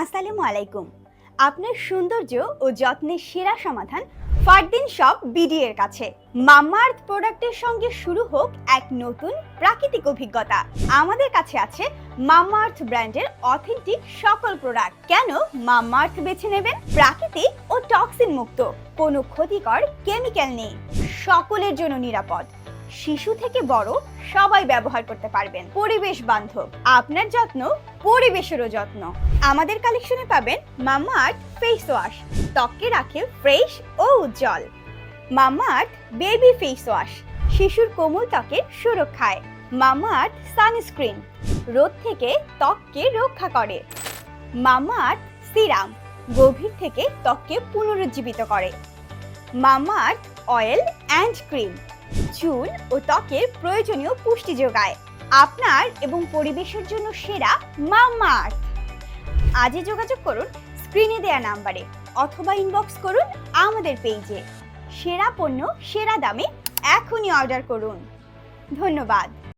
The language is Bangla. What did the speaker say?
আসসালামু আলাইকুম। আপনার সৌন্দর্য ও যত্নের সেরা সমাধান ফারদিন শপ বিডি এর কাছে। মামাআর্থ প্রোডাক্টের সঙ্গে শুরু হোক এক নতুন প্রাকৃতিক অভিজ্ঞতা। আমাদের কাছে আছে মামাআর্থ ব্র্যান্ডের অথেন্টিক সকল প্রোডাক্ট। কেন মামাআর্থ বেছে নেবেন? প্রাকৃতিক ও টক্সিন মুক্ত। কোনো ক্ষতিকর কেমিক্যাল নেই। সকলের জন্য নিরাপদ। শিশু থেকে বড় সবাই ব্যবহার করতে পারবেন। পরিবেশ বান্ধব, আপনার যত্ন, পরিবেশেরও যত্ন। আমাদের কালেকশনে পাবেন মামাআর্থ ফেস ওয়াশ ত্বককে রাখে ফ্রেশ ও উজ্জ্বল। মামাআর্থ বেবি ফেস ওয়াশ শিশুর কোমল ত্বকের সুরক্ষায়। মামাআর্থ সানস্ক্রিন রোদ থেকে ত্বককে রক্ষা করে। মামাআর্থ সিরাম গভীর থেকে ত্বককে পুনরুজ্জীবিত করে। মামাআর্থ অয়েল অ্যান্ড ক্রিম চুল ও ত্বকের প্রয়োজনীয় পুষ্টি যোগায়। আপনার এবং পরিবেশের জন্য সেরা মামা আজই যোগাযোগ করুন স্ক্রিনে দেয়া নাম্বারে অথবা ইনবক্স করুন আমাদের পেজে। সেরা পণ্য, সেরা দামে এখনই অর্ডার করুন। ধন্যবাদ।